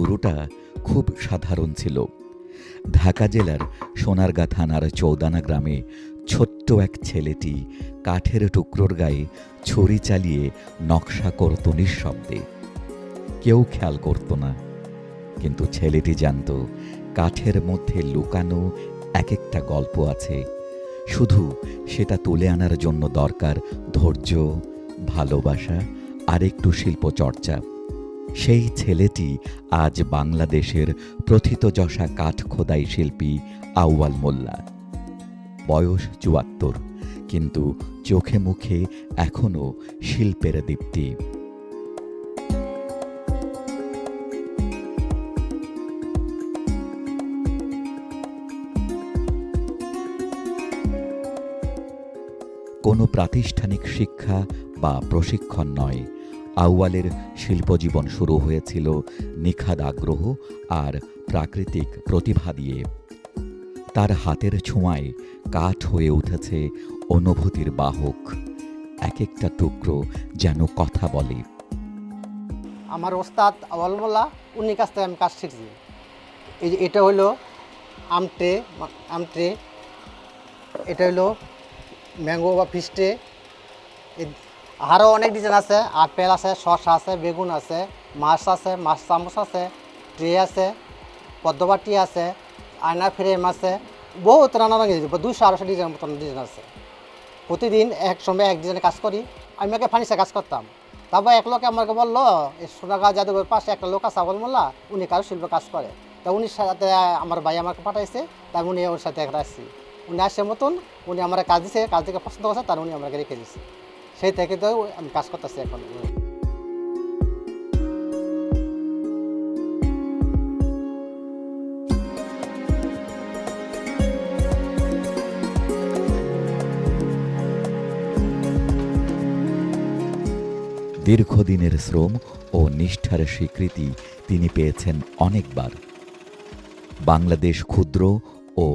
শুরুটা খুব সাধারণ ছিল। ঢাকা জেলার সোনারগাঁ থানার চৌদানা গ্রামে ছোট্ট এক ছেলেটি কাঠের টুকরোর গায়ে ছুরি চালিয়ে নকশা করত নিঃশব্দে। কেউ খেয়াল করত না। কিন্তু ছেলেটি জানত, কাঠের মধ্যে লুকানো এক একটা গল্প আছে। শুধু সেটা তুলে আনার জন্য দরকার ধৈর্য, ভালোবাসা আর একটু শিল্পচর্চা। সেই ছেলেটি আজ বাংলাদেশের প্রথিতযশা কাঠ খোদাই শিল্পী আউয়াল মোল্লা। বয়স চুয়াত্তর, কিন্তু চোখে মুখে এখনও শিল্পের দীপ্তি। কোনো প্রাতিষ্ঠানিক শিক্ষা বা প্রশিক্ষণ নয়। আউয়ালের শিল্পজীবন শুরু হয়েছিল নিখাদ আগ্রহ আর প্রাকৃতিক প্রতিভা দিয়ে। তার হাতের ছোঁয়ায় কাঠ হয়ে উঠেছে অনুভূতির বাহক এক একটা টুকরো যেন কথা বলে। আমার ওস্তাদ আওয়াল মোল্লা উনি কাছ থেকে আমি কাজ শিখছি। এই যে এটা হলো আমটে আমটে, এটা হলো ম্যাঙ্গো বা ফিস্টে আরও অনেক ডিজাইন আছে। আপেল আছে, শসা আছে, বেগুন আছে, মাছ আছে, মাছ চামচ আছে, ট্রে আছে পদ্মবাটি আছে, আয়না ফ্রেম আছে। বহুত নানা রঙের দুশো আড়াইশো ডিজাইন মতন ডিজাইন আছে। প্রতিদিন এক সময় এক ডিজাইনে কাজ করি। আমি আগে ফার্নিচার কাজ করতাম। তারপর এক লোক আমাকে বলল সোনাগাঁ যাদবের পাশে একটা লোক আছে মোল্লা। উনি কারও শিল্প কাজ করে। তা উনি সাথে আমার ভাই আমাকে পাঠাইছে। তাই উনি ওর সাথে একটা আসছি। উনি আসে মতন উনি আমার কাজ দিছে, কাজ থেকে পছন্দ করছে, তার উনি আমাকে রেখে দিচ্ছে সেই থেকে তো আমি কাজ করতেছি এখন। দীর্ঘদিনের শ্রম ও নিষ্ঠার স্বীকৃতি তিনি পেয়েছেন অনেকবার। বাংলাদেশ ক্ষুদ্র ও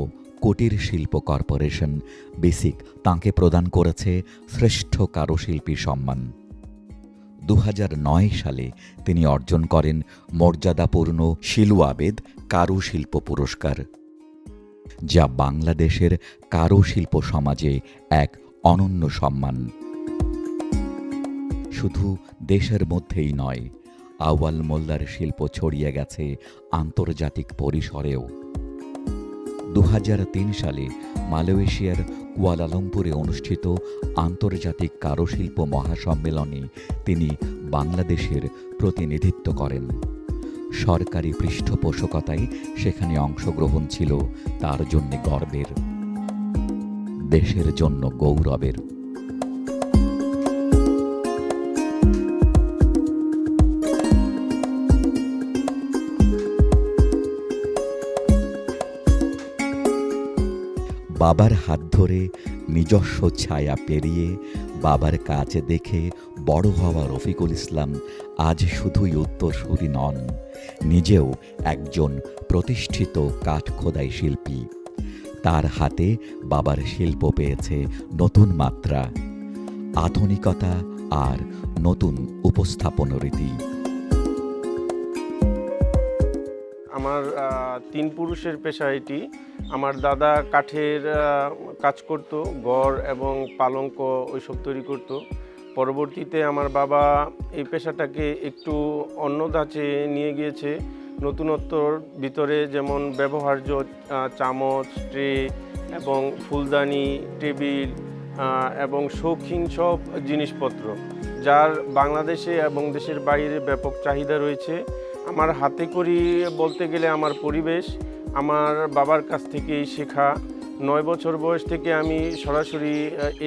কুটির শিল্প কর্পোরেশন। বেসিক তাঁকে প্রদান করেছে শ্রেষ্ঠ কারুশিল্পী সম্মান। দু হাজার নয় সালে তিনি অর্জন করেন মর্যাদাপূর্ণ শিলু আবেদ কারুশিল্প পুরস্কার, যা বাংলাদেশের কারুশিল্প সমাজে এক অনন্য সম্মান। শুধু দেশের মধ্যেই নয়, আউয়াল মোল্লার শিল্প ছড়িয়ে গেছে আন্তর্জাতিক পরিসরেও। দু হাজার তিন সালে মালয়েশিয়ার কুয়ালালামপুরে অনুষ্ঠিত আন্তর্জাতিক কারুশিল্প মহাসম্মেলনে তিনি বাংলাদেশের প্রতিনিধিত্ব করেন। সরকারি পৃষ্ঠপোষকতায় সেখানে অংশগ্রহণ ছিল তার জন্য গর্বের। দেশের জন্য গৌরবের। বাবার হাত ধরে নিজস্ব ছায়া পেরিয়ে বাবার কাছে দেখে বড় হওয়া রফিকুল ইসলাম আজ শুধুই উত্তরসূরি নন, নিজেও একজন প্রতিষ্ঠিত কাঠ খোদাই শিল্পী। তার হাতে বাবার শিল্প পেয়েছে নতুন মাত্রা, আধুনিকতা আর নতুন উপস্থাপন রীতি। আমার তিন পুরুষের পেশা এটি আমার দাদা কাঠের কাজ করত, গড় এবং পালঙ্ক ওইসব তৈরি করত। পরবর্তীতে আমার বাবা এই পেশাটাকে একটু অন্য ধাঁচে নিয়ে গিয়েছে। নতুনত্বর ভিতরে যেমন ব্যবহার্য চামচ, ট্রে এবং ফুলদানি, টেবিল এবং শৌখিন সব জিনিসপত্র, যার বাংলাদেশে এবং দেশের বাইরে ব্যাপক চাহিদা রয়েছে। আমার হাতে করি বলতে গেলে আমার পরিবেশ, আমার বাবার কাছ থেকেই শেখা। নয় বছর বয়স থেকে আমি সরাসরি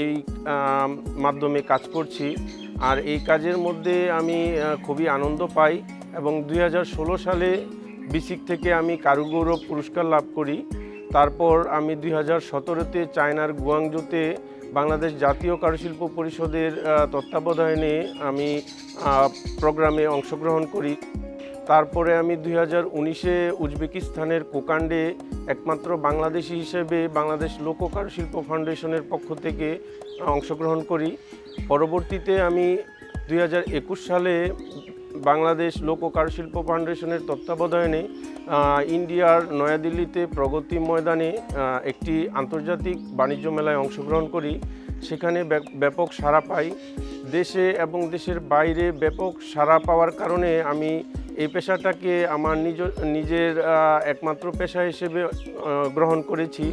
এই মাধ্যমে কাজ করছি। আর এই কাজের মধ্যে আমি খুবই আনন্দ পাই এবং দুই হাজার ষোলো সালে বিসিক থেকে আমি কারুগৌরব পুরস্কার লাভ করি। তারপর আমি দুই হাজার সতেরোতে চায়নার গুয়াংজুতে বাংলাদেশ জাতীয় কারুশিল্প পরিষদের তত্ত্বাবধানে আমি প্রোগ্রামে অংশগ্রহণ করি। তারপরে আমি দুই হাজার উনিশে উজবেকিস্তানের কোকান্ডে একমাত্র বাংলাদেশি হিসেবে বাংলাদেশ লোক কারুশিল্প ফাউন্ডেশনের পক্ষ থেকে অংশগ্রহণ করি। পরবর্তীতে আমি দুই হাজার একুশ সালে বাংলাদেশ লোক কারুশিল্প ফাউন্ডেশনের তত্ত্বাবধানে ইন্ডিয়ার নয়াদিল্লিতে প্রগতি ময়দানে একটি আন্তর্জাতিক বাণিজ্য মেলায় অংশগ্রহণ করি। সেখানে ব্যাপ- ব্যাপক সাড়া পাই। দেশে এবং দেশের বাইরে ব্যাপক সাড়া পাওয়ার কারণে আমি এই পেশাটাকে আমার নিজ নিজের একমাত্র পেশা হিসেবে গ্রহণ করেছি।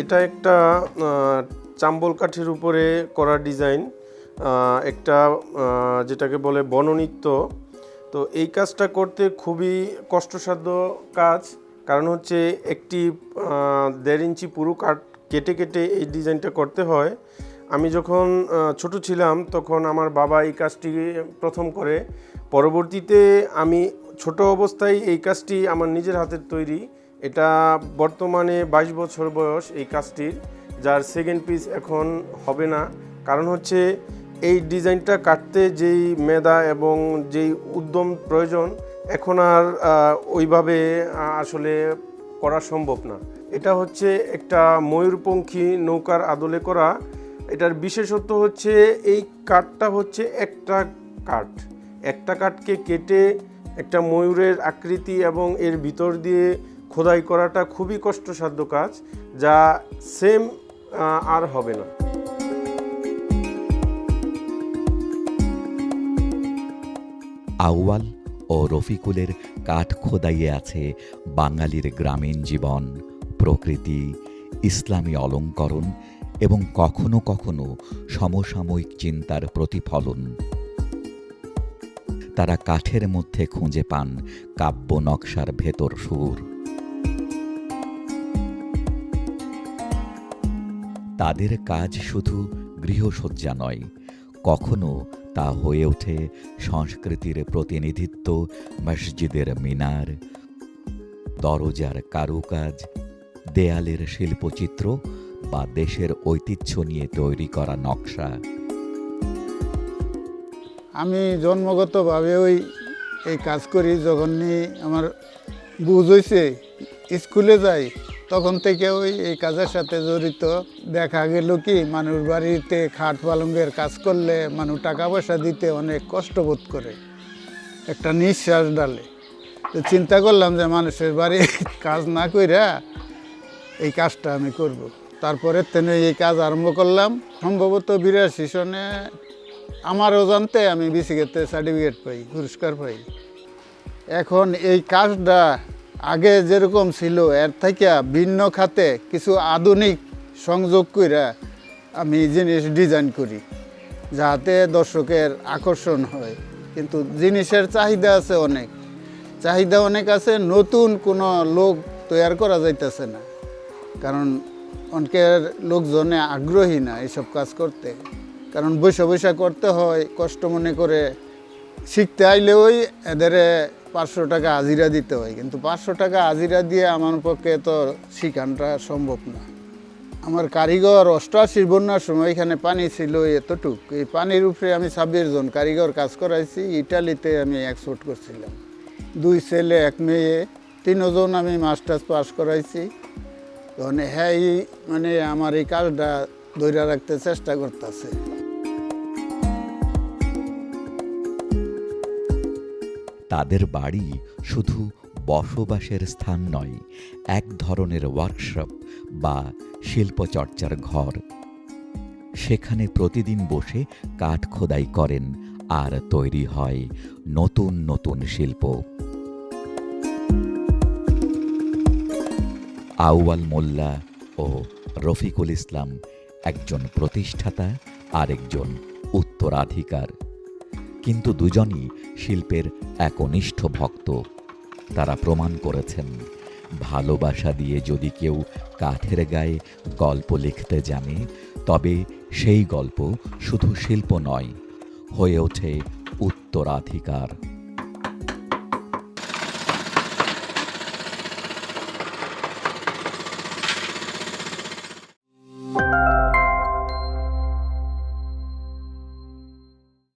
এটা একটা চাম্বল কাঠের উপরে করা ডিজাইন একটা যেটাকে বলে বননৃত্য। তো এই কাজটা করতে খুবই কষ্টসাধ্য কাজ। কারণ হচ্ছে একটি দেড় ইঞ্চি পুরো কাঠ কেটে কেটে এই ডিজাইনটা করতে হয়। আমি যখন ছোট ছিলাম তখন আমার বাবা এই কাজটি প্রথম করে। পরবর্তীতে আমি ছোট অবস্থায় এই কাজটি আমার নিজের হাতের তৈরি। এটা বর্তমানে বাইশ বছর বয়স এই কাজটির। যার সেকেন্ড পিস এখন হবে না। কারণ হচ্ছে এই ডিজাইনটা কাটতে যেই মেধা এবং যেই উদ্যম প্রয়োজন, এখন আর ওইভাবে আসলে করা সম্ভব না। এটা হচ্ছে একটা ময়ূরপঙ্খী নৌকার আদলে করা। এটার বিশেষত্ব হচ্ছে এই কাঠটা হচ্ছে একটা কাঠ। একটা কাঠকে কেটে একটা ময়ূরের আকৃতি এবং এর ভিতর দিয়ে খোদাই করাটা খুবই কষ্টসাধ্য কাজ, যা সেম আর হবে না। আউয়াল ও রফিকুলের কাঠ খোদাইয়ে আছে বাঙালির গ্রামীণ জীবন, প্রকৃতি, ইসলামী অলঙ্করণ এবং কখনো কখনো সমসাময়িক চিন্তার প্রতিফলন। তারা কাঠের মধ্যে খুঁজে পান কাব্য নকশার ভেতর সুর। তাদের কাজ শুধু গৃহসজ্জা নয়, কখনো তা হয়ে ওঠে সংস্কৃতির প্রতিনিধিত্ব, মসজিদের মিনার, দরজার কারুকাজ, দেয়ালের শিল্পচিত্র বা দেশের ঐতিহ্য নিয়ে তৈরি করা নকশা। আমি জন্মগতভাবে ওই, এই কাজ করি যখনই আমার বুঝ হয়েছে স্কুলে যাই তখন থেকে ওই এই কাজের সাথে জড়িত। দেখা গেল কি, মানুষ বাড়িতে খাট পালঙ্গের কাজ করলে মানুষ টাকা পয়সা দিতে অনেক কষ্ট বোধ করে। একটা নিঃশ্বাস ডালে। তো চিন্তা করলাম যে মানুষের বাড়ি কাজ না কইরা এই কাজটা আমি করব। তারপরে তেনে এই কাজ আরম্ভ করলাম। সম্ভবত বিরাশি সনে আমার অজান্তে আমি বিসিকেতে সার্টিফিকেট পাই, পুরস্কার পাই। এখন এই কাজটা আগে যেরকম ছিল, এর থেকে ভিন্ন খাতে কিছু আধুনিক সংযোগ করে আমি জিনিস ডিজাইন করি, যাতে দর্শকের আকর্ষণ হয়। কিন্তু জিনিসের চাহিদা আছে অনেক। চাহিদা অনেক আছে, নতুন কোনো লোক তৈরি করা যাইতেছে না। কারণ অনেকের লোকজনে আগ্রহী না এইসব কাজ করতে। কারণ বৈশা বৈশা করতে হয়, কষ্ট মনে করে শিখতে আইলে ওই এদের পাঁচশো টাকা হাজিরা দিতে হয়, কিন্তু পাঁচশো টাকা হাজিরা দিয়ে আমার পক্ষে তো শিখানটা সম্ভব না। আমার কারিগর অষ্টআশির বন্যার সময় এখানে পানি ছিল এতটুক। এই পানির উপরে আমি ছাব্বিশ জন কারিগর কাজ করাইছি, ইটালিতে আমি এক্সপোর্ট করছিলাম। দুই ছেলে, এক মেয়ে, তিনজন আমি মাস্টার্স পাস করাইছি। তখন হ্যাঁ মানে আমার এই কাজটা ধৈর্য রাখতে চেষ্টা করতেছে। তাদের বাড়ি শুধু বসবাসের স্থান নয়, এক ধরনের ওয়ার্কশপ বা শিল্পচর্চার ঘর। সেখানে প্রতিদিন বসে কাঠ খোদাই করেন আর তৈরি হয় নতুন নতুন শিল্প। আউয়াল মোল্লা ও রফিকুল ইসলাম একজন প্রতিষ্ঠাতা, আরেকজন উত্তরাধিকার। কিন্তু দুজনই শিল্পের একনিষ্ঠ ভক্ত। তারা প্রমাণ করেছেন, ভালোবাসা দিয়ে যদি কেউ কাঠের গায়ে গল্প লিখতে জানে, তবে সেই গল্প শুধু শিল্প নয়, হয়ে ওঠে উত্তরাধিকার।